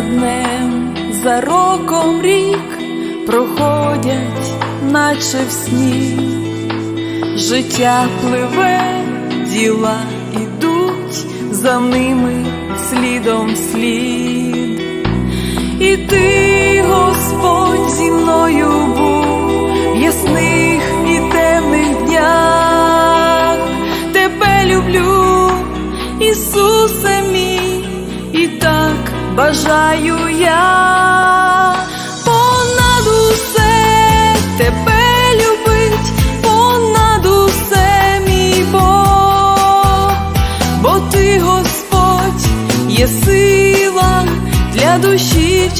днем, за роком рік проходять, наче в сні, життя пливе, діла ідуть за ними слідом слід. І ти, Господь, зі мною був в ясних і темних днях, тебе люблю, Ісусе бажаю я. Понад усе тебе любить, понад усе мій Бог, бо ти, Господь, є сила для душі в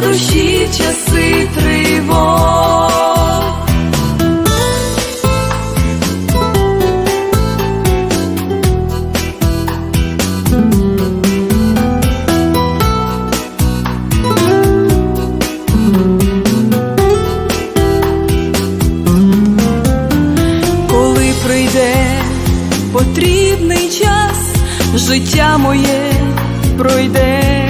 для душі часи тривог. коли прийде потрібний час, життя моє пройде на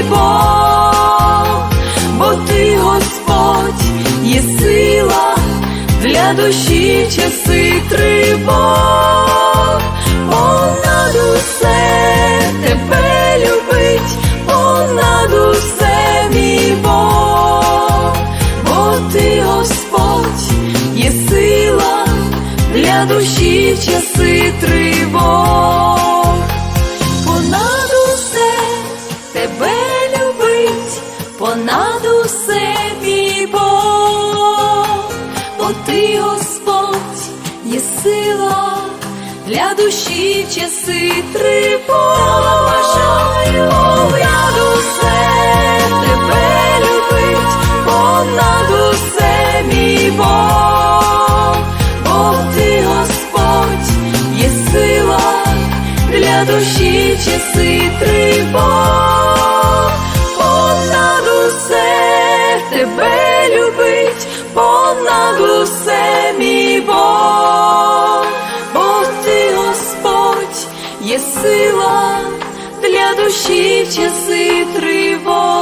мій Бог, бо ти, Господь, є сила для душі часи тривог, понад усе тебе любить, понад усе мій Бог, бо ти, Господь, є сила для душі часи тривог, бо ти, Господь, є сила для душі часи тривог. Понад усе мій Бог, бо ти, Господь, є сила для душі часи тривог.